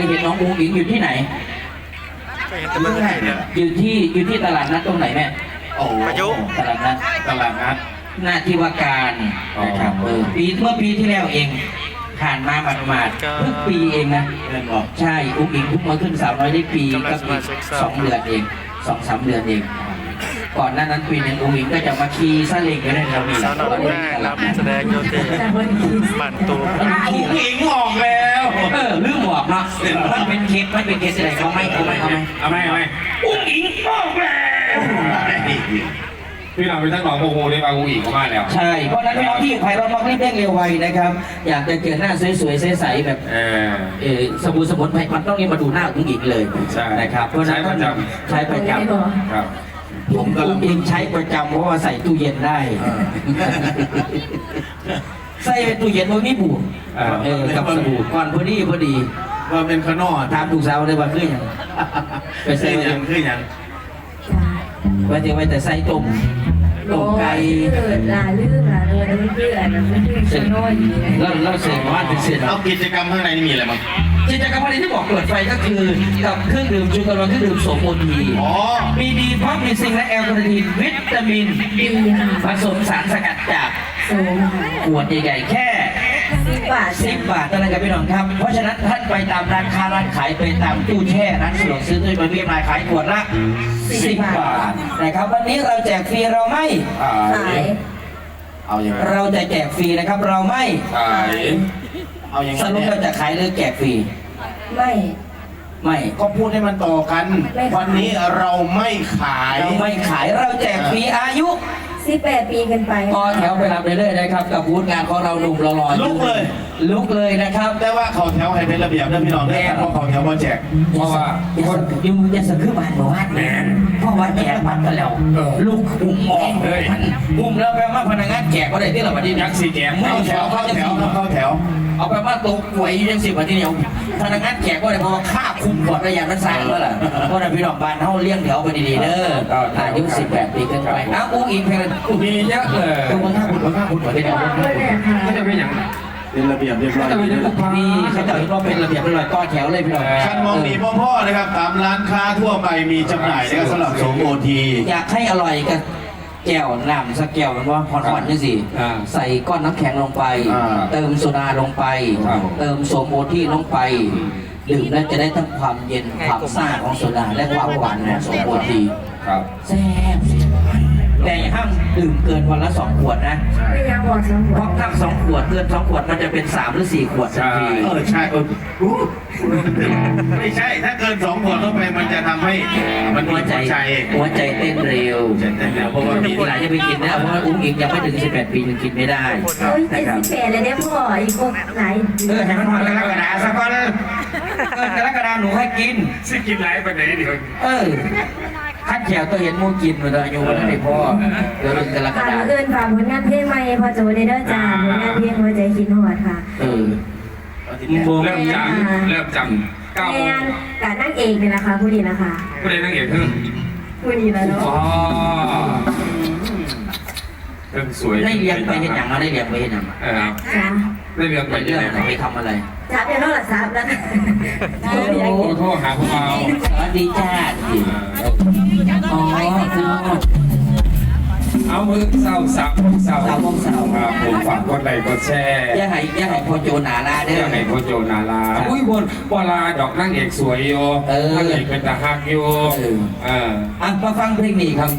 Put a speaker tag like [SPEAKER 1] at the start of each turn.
[SPEAKER 1] ยเห็นน้องอุ้งอิงอยู่ที่ไหน
[SPEAKER 2] ก็เห็นแต่เมื่อไหร่เนี่ย
[SPEAKER 1] อยู่ที่อยู่ที่ตลาดนัดตรงไหนแม่
[SPEAKER 3] โอ้โห
[SPEAKER 2] ประยุกต์
[SPEAKER 1] ตลาดนัด
[SPEAKER 3] ตลาดนัด
[SPEAKER 1] หน้าที่ว่าการนะครับ
[SPEAKER 3] อ๋อ
[SPEAKER 1] เออปีเมื่อปีที่แล้วเองผ่านมาหมาดๆเพิ่งปีเองนะ
[SPEAKER 3] เล่นบอก
[SPEAKER 1] ใช่อุ้งอิงเพิ่งมาขึ้นสาวน้อยได้ปี
[SPEAKER 2] กำลั
[SPEAKER 1] ก็
[SPEAKER 2] งส
[SPEAKER 1] ปี
[SPEAKER 2] มาชิกสาว
[SPEAKER 1] สองเดือนเองสองสามเดือนเองก่อนหน้านั้นปีหนึงอุ้งอิงก็จะมาขี่ซาเล้งกันได้เรามี
[SPEAKER 2] สาวน้อยแม่รับแสดงโยเตบันตู
[SPEAKER 3] ผู้หญิงออกแล้ว
[SPEAKER 1] เออลืมบอกเนาะมันเป็นเคสมันเป็นเคสอะไรเขาไม่เขาไม่เขาไม่
[SPEAKER 3] เอาไหมเอาไหม
[SPEAKER 1] อุ้งอิงออกแล้ว
[SPEAKER 3] พี่เราไปทั้งหนองโมโหได้มาผู้หญิงเข้ามาแล้ว
[SPEAKER 1] ใช่ เพราะฉะนั้นพี่น้องที่อยู่ภายรอบนอกรีบเร่งเร็วไวนะครับ อยากจะเจอหน้าสวยๆใสๆแบบ
[SPEAKER 3] เออ
[SPEAKER 1] เออสมุนสมุนไพรมันต้องนี่มาดูหน้าอุ้งอิงเลย
[SPEAKER 3] ใช่
[SPEAKER 1] นะครับเพราะฉะนั้น
[SPEAKER 3] ใช้ประจำ
[SPEAKER 1] ใช้ประจำ
[SPEAKER 3] ครับ
[SPEAKER 1] ผมก็เองใช้ประจำเพราะว่าใส่ตู้เย็นได้ ใส่เป็นตู้เย็นมันไม่บูด
[SPEAKER 3] อ่า
[SPEAKER 1] เออกับสบู่ก่อนพอดีพอดี
[SPEAKER 3] ว่าเป็นขนอด
[SPEAKER 1] ถามลูกสาวเลยว่าคืออย่างไป
[SPEAKER 3] ขึ้
[SPEAKER 1] ใส่
[SPEAKER 3] นยังขึ้นยัง
[SPEAKER 1] ว่าจะไว้แต่ใส่ต้มต้มไก่
[SPEAKER 4] เกิดลาลื่นลาเลยแล้วเพื่อนมันคือชโนย
[SPEAKER 1] แล้วแล้วเสร็จว่าถึงเสร็จ
[SPEAKER 3] เอากิจกรรมข้างในนี่มีอะไรบ้าง
[SPEAKER 1] กิจกรรมวันนี้ที่บอกเปิดไฟก็คือกับเครื่องดื่มชูกำลังเครื่องดื่มโสมโอที
[SPEAKER 3] อ๋อ
[SPEAKER 1] มีดีเพราะมีซิงค์และแอลกอฮอล์วิตามิน
[SPEAKER 4] ดีค่ะ
[SPEAKER 1] ผสมสารสกัดจาก
[SPEAKER 4] โซมค่ะ
[SPEAKER 1] ขวดใหญ่ๆแค่
[SPEAKER 4] สิบบาท
[SPEAKER 1] สิบบาทเท่านั้นครับพี่น้องครับ เพราะฉะนั้นท่านไปตามร้านค้าร้านขายไปตามตู้แช่ร้านสะดวกซื้อตู้มันมีรายขายขวดละสิบบาทนะครับวันนี้เราแจกฟรีเราไม่
[SPEAKER 4] ขาย
[SPEAKER 3] เอาอย่างไร
[SPEAKER 1] เราจะแจกฟรีนะครับเราไม่
[SPEAKER 3] ขาย เอาอย่าง
[SPEAKER 1] ส
[SPEAKER 3] ไร
[SPEAKER 1] รุป
[SPEAKER 3] เนี่ย
[SPEAKER 1] เราจะขายหรือแจกฟรี
[SPEAKER 4] ไม่
[SPEAKER 1] ไม่
[SPEAKER 3] ก็พูดให้มันต่อกัน
[SPEAKER 4] ไม่ขาย
[SPEAKER 3] วันนี้เราไม่ขาย
[SPEAKER 1] เราไม่ขายเราแจกฟรีอายุ
[SPEAKER 4] สิบแปดปีกันไป
[SPEAKER 1] ต่อแถวไปรับเรื่อยๆนะครับ กับบูธงานของเราหนุ่มรอๆอ
[SPEAKER 3] ลุกเลย
[SPEAKER 1] ลุกเลยนะครับ
[SPEAKER 3] แต่ว่าเขาแถวให้เป็นระเบียบนะพี่น้องได้เพราะเขาแถวมาแจก เพราะว่า
[SPEAKER 1] คนยังมือจะสะคือบ้านบอกว่าแมนเพราะว่าแจกบัตรกันแล้ว ลูกอุ้มออกเลยอุ้มแล้วแปลว่าพนักงานแจกก็ได้ที่เราบัดนี้
[SPEAKER 3] ยักษ์สีแจกเข้าแถวเข้าแถวเข้าแถว
[SPEAKER 1] เอาไปว่าตกหวยยังสิบวันที่เดียวพนักงานแจกก็ได้เพราะว่าค่าคุมบอดระยะมันสั่งแล้วล่ะเพราะนั้นพี่น้องบ้านเฮาเลี้ยงแถวไปดีๆเด้ออายุ18ปีขึ้นไปอ้าวอุ้งอิงเพลง
[SPEAKER 3] มีเยอะเลย
[SPEAKER 1] ตัวคนท่าบุญคนท่าบุญหัวที่เดียว
[SPEAKER 4] บอกเลยค่ะ
[SPEAKER 3] ก็จะเป็นอย่างเป็นระเบียบเรียบร้อย
[SPEAKER 1] นี่เขาจะเห็นว่าเป็นระเบียบเรียบร้อยต่อแถวเลยพี่น้อง
[SPEAKER 3] คันมองดีพ่อพ่อนะครับตามร้านค้าทั่วไปมีจำหน่ายนะครับสำหรับโสมโอที
[SPEAKER 1] อยากให้อร่อยกับ แก้วน้ำสักแก้วมันว่าพอนๆนี่สิ
[SPEAKER 3] อ่า
[SPEAKER 1] ใส่ก้อนน้ำแข็งลงไป
[SPEAKER 3] อ่า
[SPEAKER 1] เติมโซดาลงไป
[SPEAKER 3] ครับ
[SPEAKER 1] เติมโซโมที่ลงไปดื่มแล้วจะได้ทั้งความเย็นความซ่าของโซดาและความหวานของโซโมที
[SPEAKER 3] ครับ
[SPEAKER 1] แซ่บแต่อย่าห้ามดื่มเกินวันละสองขวดนะ
[SPEAKER 4] ไม่ยังบอกสองค
[SPEAKER 1] เพราะถ้าสองขวดเกินสองขวดมันจะเป็นสามหรือสี่ขวดทัน
[SPEAKER 3] ใช่
[SPEAKER 1] ที
[SPEAKER 3] เออใช่เออรู้ไม่ใช่ถ้าเกินสองขวดเข้าไปมันจะทำให้ มันมี
[SPEAKER 1] หัวใจ
[SPEAKER 3] หัวใจ
[SPEAKER 1] หัวใจเต้นเร็ว
[SPEAKER 3] หัวใจเต้นเร็วเพราะว่ามี
[SPEAKER 1] มีหลายจะไปกินนะเพราะว่าอุ้งอิงยังไม่ถึง 18 ปียังกินไม่ได้
[SPEAKER 4] โอ้ย
[SPEAKER 1] นะ
[SPEAKER 4] เจ็ด
[SPEAKER 1] ครับ
[SPEAKER 4] สิบแปดเลยเนี่ยพ่ออีกพวกไหน
[SPEAKER 1] เออให้มันผ่านกรกฎาสักวันเออกรกฎาหนูให้กิน
[SPEAKER 3] สิกินไรไปไหนเดี๋ยว
[SPEAKER 1] เออขัดแขวตัวเห็นหมูกินมาตอนอายุวันนั้นไม่พอเดี๋ยวเป็นกรก
[SPEAKER 4] ฝาก
[SPEAKER 1] ฎา
[SPEAKER 4] เอินฝากผลงานเพลงใหม่พอโจได้เด้อจ้าผลงานเพลงหัวใจคิดหอดค่ะ
[SPEAKER 1] เออ
[SPEAKER 5] เริ่มจำเริ่มจำ เก้า
[SPEAKER 4] แม
[SPEAKER 5] โมง
[SPEAKER 4] นกับนั่งเอกนี่แหละค่ะผู้ดีนะคะ
[SPEAKER 5] ผู้ใดนั่งเอกขึ้น
[SPEAKER 4] ผู้ดีแล้วเนาะ
[SPEAKER 5] อ๋อเริ่มสวย
[SPEAKER 1] ได้เลี้ยงไปเห็นอย่างเราได้เลี้ยงไปเห็นอย่าง
[SPEAKER 5] เออ
[SPEAKER 4] จ้า
[SPEAKER 5] ได้เรียงไป
[SPEAKER 1] ไป
[SPEAKER 5] ที่
[SPEAKER 1] เรื่อง
[SPEAKER 5] ไหน
[SPEAKER 1] ไปทำอะไร
[SPEAKER 4] จับเดี๋ยวโทรศัพท์แล้ว
[SPEAKER 5] โอ้โหโทรหาพวกเรา
[SPEAKER 1] สวัสดีจ้าอ๋อคือ
[SPEAKER 5] เอามือเศร้าสักเศร้า
[SPEAKER 1] สาววสาว
[SPEAKER 5] คผมฝากกดใดค์กดแช่
[SPEAKER 1] ย่าให้ย่าให้พ่อโจนาลาเด้อ
[SPEAKER 5] ยย่าให้พ่อโจนาลาอุ้ยบนบลาดอกนั่งเอกสวยโย
[SPEAKER 1] เออ
[SPEAKER 5] นั่งเอกเป็นตาฮักโยเออ
[SPEAKER 1] อะมาฟังเพลงนี้ครับ